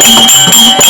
பள்ளத்திலே பாம்பு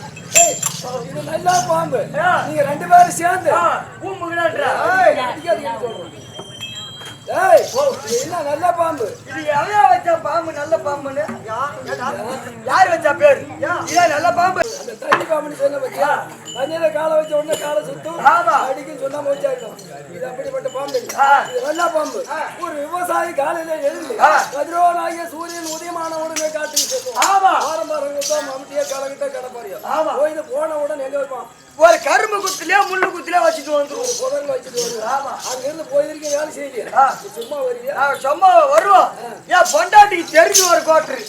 இது நல்லா பாம்பு நீங்க ரெண்டு பேரும் சேர்ந்து ஏய், என்ன நல்ல பாம்பு இது எவையா வச்ச பாம்பு நல்ல பாம்புன்னு யார் வச்சா பேரு? இதான் நல்ல பாம்பு. அந்த தண்ணி பாம்புன்னு சொன்ன பத்தியா தண்ணியில காலை வச்ச உடனே காலை சுத்தும். ஆமா. அடிக்கும் சொன்னா மூச்சாயிடும். இது அப்படிப்பட்ட பாம்பு. இது. நல்ல பாம்பு. ஒரு விவசாயி காலையில எழுந்து. கதிரோனாகிய சூரியன் உதயமான உடனே காட்டுக்கு செல்லும் ஆமா. ஆரம்பரங்கத்தான் மம்முட்டியே கலகிட்ட கடப்பாரியா ஆமா. போய் போன உடனே எங்க வைப்பான்? ஒரு கரும்பு குத்துலயே முள்ளு குத்துலயே வச்சுட்டு வந்துருவோம் புதர்ல வச்சுட்டு வருவான் ஆமா. அங்க இருந்து போயிருக்க வேலை செய்யலையா சும்மா வரியா நான் சும்மா வருவோம் என் பொண்டாட்டிக்கு தெரிஞ்சு ஒரு கோட்ரு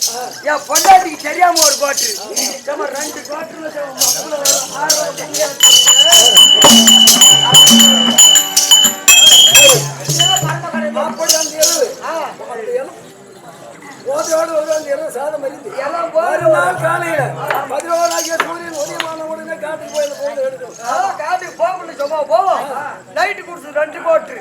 என் பொண்டாட்டிக்கு தெரியாம ஒரு கோட்ரு சும்மா ரெண்டு இரவு சாதம் அறிந்து எல்லாம் மறுநாள் காலையில பதினோராகிய சூரியன் உதயமான உடனே காட்டுக்கு போய் அந்த பொருளை எடுக்கணும் காட்டுக்கு போ. சும்மா போவோம் நைட்டு குடிச்சு ரெண்டு கோட்ரு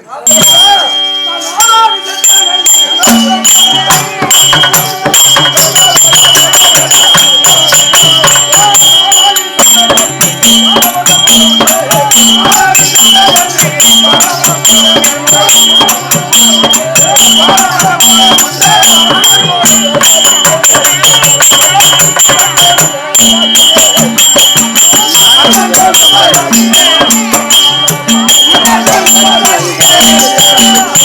நான்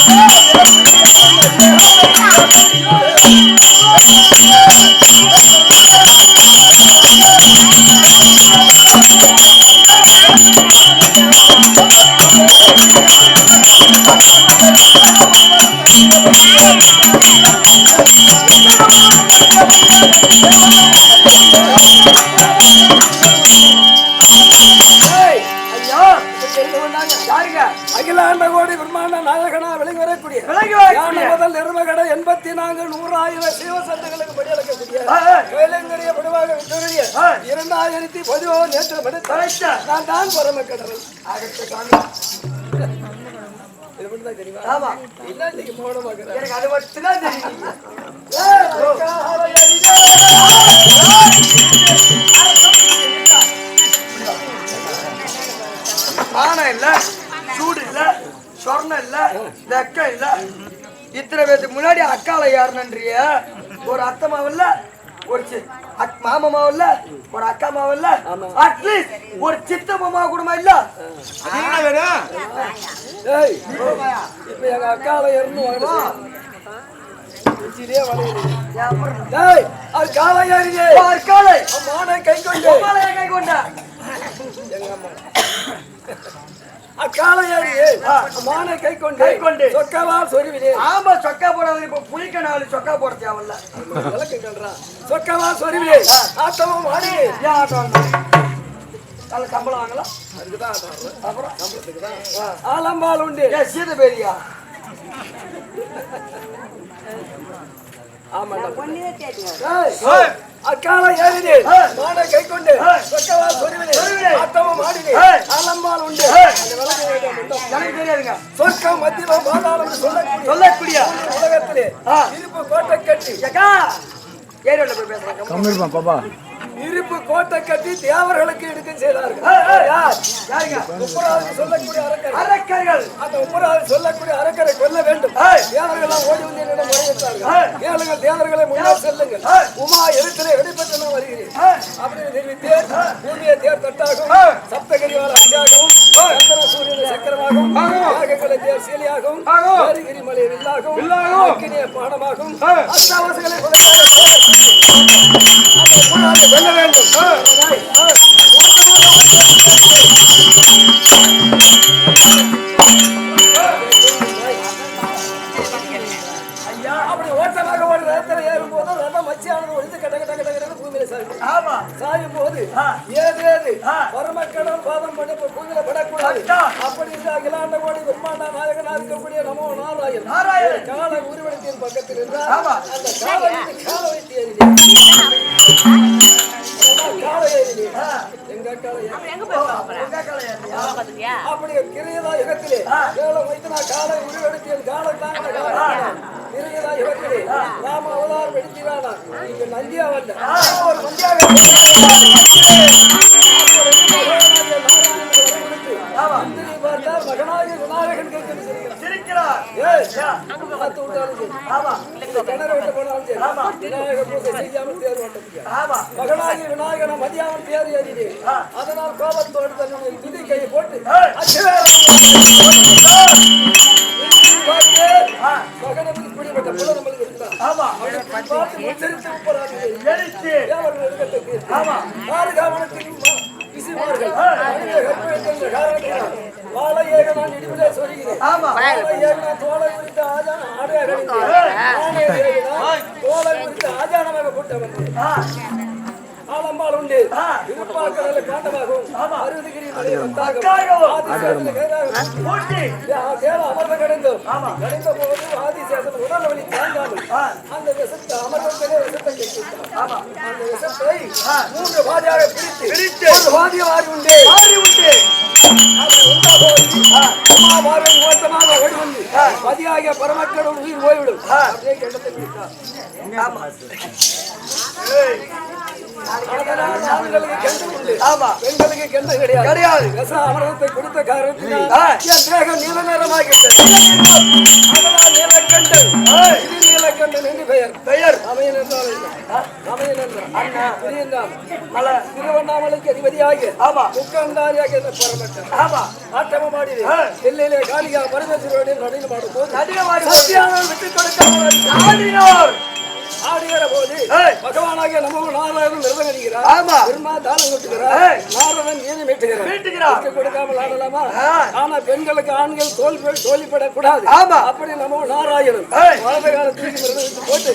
நாலாவது யாருங்க அகிலாண்ட கோடி பிரம்மாண்ட நாயகனா வரக்கூடிய. யானை முதல் நிர்மகட எண்பத்தி நான்கு நூறாயிரம் சிவசத்துகளுக்கு படியளக்கக்கூடிய. கைலங்கரிய விட்டுரிய. இரண்டாயிரத்தி பதினோரு நேற்று படுத்த. நான் தான் பரம கடவுள் எனக்கு அது தெரியும் மானம் இல்ல சூடு இல்ல சொர்ணம் இல்ல வெக்கம் இல்ல. இத்தனை பேத்துக்கு முன்னாடி அக்கால யாருன்றிய ஒரு அத்தை மாவில்ல ஒரு சி- அக்- மாமா மாவில்ல ஒரு அக்கா மாவில்ல அட்லீஸ்ட் ஒரு சித்தப்பா மாவு கூடமா இல்ல? ஏய் இப்ப எங்க அக்கால இருந்து கை கொண்டு. உமாலைய கை கொண்ட எங்க அம்மா அக்கால ஏறி மானை கை கொண்டு கை கொண்டு. சொக்கவால் சொருவிலே. ஆமா சொக்கா போடாது இப்ப புளிக்க நாலு சொக்கா போட தேவையில்ல. விளக்கம் சொல்றான் சொக்கவால் சொருவிலே. ஆட்டமும் ஆடி. ஏன் ஆட்டம்? நல்ல சம்பளம் வாங்கலாம். அதுக்குதான் ஆட்டம் ஆடுறது. அப்புறம்? சம்பளத்துக்கு தான். ஆலம்பால் உண்டு. சீத பேரியா அக்கால ஏறினே. ஏய். மானை கை கொண்டு சொருவிலே சொருவிலே. ஆட்டமும் ஆடினே. ஏய். ஆலம்பால் உண்டு. எனக்கு தெரியாதுங்க. சொர்க்கம் மத்தியில பாதாளம் சொல்லக்கூடிய சொல்லக்கூடிய. உலகத்திலே ஆ. இருப்பு கோட்டை கட்டி ஏக்கா ஏரியாவில் போய் பேசுறாங்க கம்மிருப்பான் பாப்பா. இருப்பு கோட்டை கட்டி தேவர்களுக்கு எடுக்க செய்தார்கள். சொல்லக்கூடிய அரக்கர். அரக்கர்கள். அந்த முப்பதாவது சொல்லக்கூடிய அரக்கரை கொல்ல வேண்டும். ஏய். தேவர்கள்லாம் ஓடி வந்து என்னிடம் முறையிட்டார்கள். கேளுங்கள் தேவர்களை முன்னால் செல்லுங்கள். உமா எழுத்திலே வெளிப்பட்டு நான் வருகிறேன். அப்படின்னு தெரிவித்தேன். பூமியை தேர் தட்டாகும். சப்தகிரிவால் அஞ்சாகவும் சூரியன் சக்கரமாகும். நாகங்களை தேர் சீலியாகும். ஏரிகிரி மலை வில்லாகும். அக்கினிய பானமாகும். அஷ்டாவசங்களை வெல்ல வேண்டும். ஐயா அப்படி ஓட்டமாக ஒரு ரதத்துல ஏறும்போது ரதம் மச்சியானது ஒழித்து கட்ட கட்ட கட்ட கட்ட பூமியில சாயும் ஆமா சாயும் போது. ஏது ஏது ஆ. பரமக்கடல் பாதம் பண்ணி பூமியில படக்கூடாது. அப்படி இந்த அகிலாண்ட கோடி பிரம்மாண்ட நாயகனா இருக்கக்கூடிய நமோ நாராயண் நாராயணன். கால உருவடத்தின் பக்கத்தில் இருந்தார் ஆமா. அந்த கால கால வைத்து ஏறினேன் கிரியதா வைத்து நான் காலை உருவெடுத்தேன் காலம் தாங்க கிரியதா யுகத்திலே ராம அவதாரம் எடுக்கிறானா இங்க நந்தியா வந்த ஒரு நந்தியாக மகனாகிய விநாயகன் கேட்கிறது சொல்கிறான் சிரிக்கிறார். ஏய், பார்த்து விட்டாலும் சரி. ஆமா. இந்த கிணறு விட்டு போனாலும் சரி. விநாயக பூஜை செய்யாமல் தேர் ஓட்டத்துக்கு ஆமா. மகனாகி விநாயகனை மதியாமல் தேர் ஏறினேன் அதனால் கோபத்தோடு தன்னுடைய துதி கையை போட்டு மகனுக்கு பிடிபட்ட புல நம்மளுக்கு இருக்கிறான் ஆமா. பார்த்து வாழை ஏக நான் சொல்கிறேன். வாழை தோலை குறித்து ஆஜான தோலை. குறித்து ஆஜானமாக ஆலம்பால் உண்டு. இருப்பாக்கடல கைதாகவும் பூட்டி. தேவ அமர்ந்த கடைந்தோம் கடைந்த போது ஆதிசேஷன் உடல் வலி தாங்காமல். அந்த விஷத்தை ஆமா அந்த விஷத்தை மூன்று பாதியாக பிரித்து பிரித்து. ஒரு பாதிய வாரி உண்டு ஆடி உண்டு ஓட்டமாக ஓடி வந்து பதியாகிய பரமக்கடவுள் உயிர் போய்விடும் அப்படியே பிடித்தார் பெண்களுக்கு கிடையாது கிடையாது அமிர்தத்தை கொடுத்த காரணத்தினால் என் தேகம் நீல நிறமாகிவிட்டது அதனால் நீலக்கண்டன் ஏய், என்று பெயர் பெயர் அமையன் என்றால் அமையன் என்றால் அண்ணா. பிரியந்தான் திருவண்ணாமலைக்கு ஆமா முக்கந்தாரியாக ஆமா எல்லையிலே பரமேஸ்வரோடு ஆடினோர் ஆடுகிற போது. பகவானாகிய நமோ நாராயணன் விரதம் அடிக்கிறார் ஆமா பெருமா தானம் கொடுக்கிறார் ஏய். நாரதன் நீதி மீட்டுகிறார் வீட்டுக்கிறார் விட்டு கொடுக்காமல் ஆடலாமா. ஆனா பெண்களுக்கு ஆண்கள் தோல்வி தோல்விப்படக்கூடாது ஆமா. அப்படி நமோ நாராயணன். வலது காலத்துக்கு விரதம் போட்டு